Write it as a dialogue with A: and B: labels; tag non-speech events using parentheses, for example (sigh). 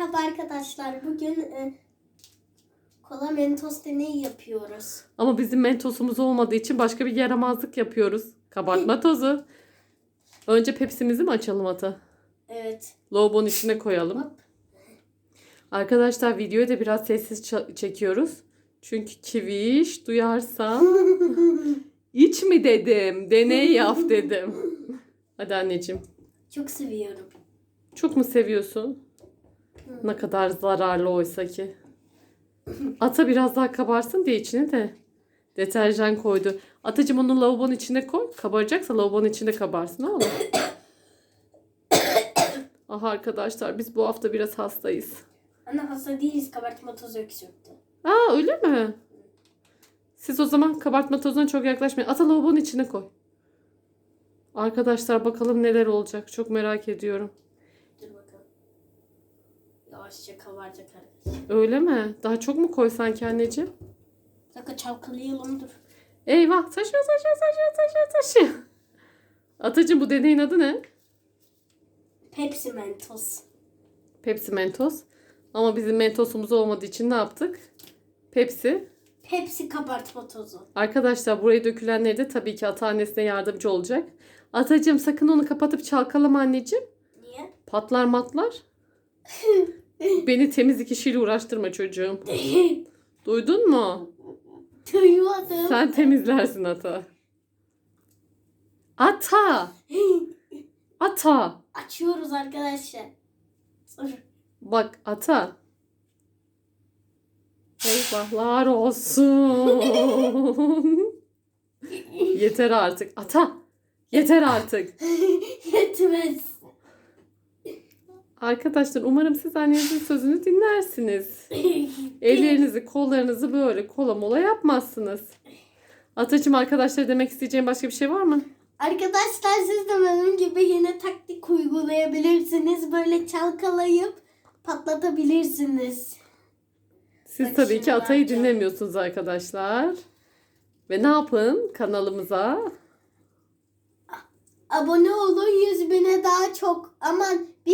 A: Merhaba arkadaşlar. Bugün e, kola mentos deneyi yapıyoruz.
B: Ama bizim mentosumuz olmadığı için başka bir yaramazlık yapıyoruz. Kabartma (laughs) tozu. Önce Pepsi'mizi mi açalım Ata?
A: Evet.
B: Lobonun içine koyalım.
A: Hop.
B: Arkadaşlar videoyu da biraz sessiz çekiyoruz. Çünkü kiviş duyarsam (laughs) iç mi dedim, deney yap dedim. (laughs) Hadi anneciğim.
A: Çok seviyorum.
B: Çok mu seviyorsun? Ne kadar zararlı oysa ki. Ata biraz daha kabarsın diye içine de deterjan koydu. Atacığım onu lavabonun içine koy. Kabaracaksa lavabonun içinde kabarsın oğlum. (coughs) ah arkadaşlar biz bu hafta biraz hastayız.
A: Ana hasta değiliz. Kabartma tozu öksürttü.
B: Aa öyle mi? Siz o zaman kabartma tozuna çok yaklaşmayın. Ata lavabonun içine koy. Arkadaşlar bakalım neler olacak. Çok merak ediyorum.
A: Yavaşça kabaracak arkadaşlar.
B: Öyle mi? Daha çok mu koy sanki anneciğim?
A: Dakika çalkalayalım dur.
B: Eyvah taşıyor taşıyor taşıyor taşıyor taşıyor. Atacığım bu deneyin adı ne?
A: Pepsi mentos.
B: Pepsi Mentos. Ama bizim Mentos'umuz olmadığı için ne yaptık? Pepsi.
A: Pepsi kabartma tozu.
B: Arkadaşlar buraya dökülenleri de tabii ki ata annesine yardımcı olacak. Atacığım sakın onu kapatıp çalkalama anneciğim.
A: Niye?
B: Patlar matlar. (laughs) Beni temizlik işiyle uğraştırma çocuğum. Duydun mu?
A: Duymadım.
B: Sen temizlersin ata. Ata! Ata!
A: Açıyoruz arkadaşlar.
B: Bak ata. Eyvahlar olsun. Yeter artık. Ata. Yeter artık. (laughs)
A: Yetmez.
B: Arkadaşlar umarım siz annenizin sözünü dinlersiniz. (laughs) Ellerinizi kollarınızı böyle kola mola yapmazsınız. Atacığım arkadaşlar demek isteyeceğim başka bir şey var mı?
A: Arkadaşlar siz de benim gibi yine taktik uygulayabilirsiniz. Böyle çalkalayıp patlatabilirsiniz.
B: Siz
A: Bak
B: tabii ki Atay'ı dinlemiyorsunuz arkadaşlar. Ve ne yapın kanalımıza?
A: Abone olun 100 bine daha çok. Aman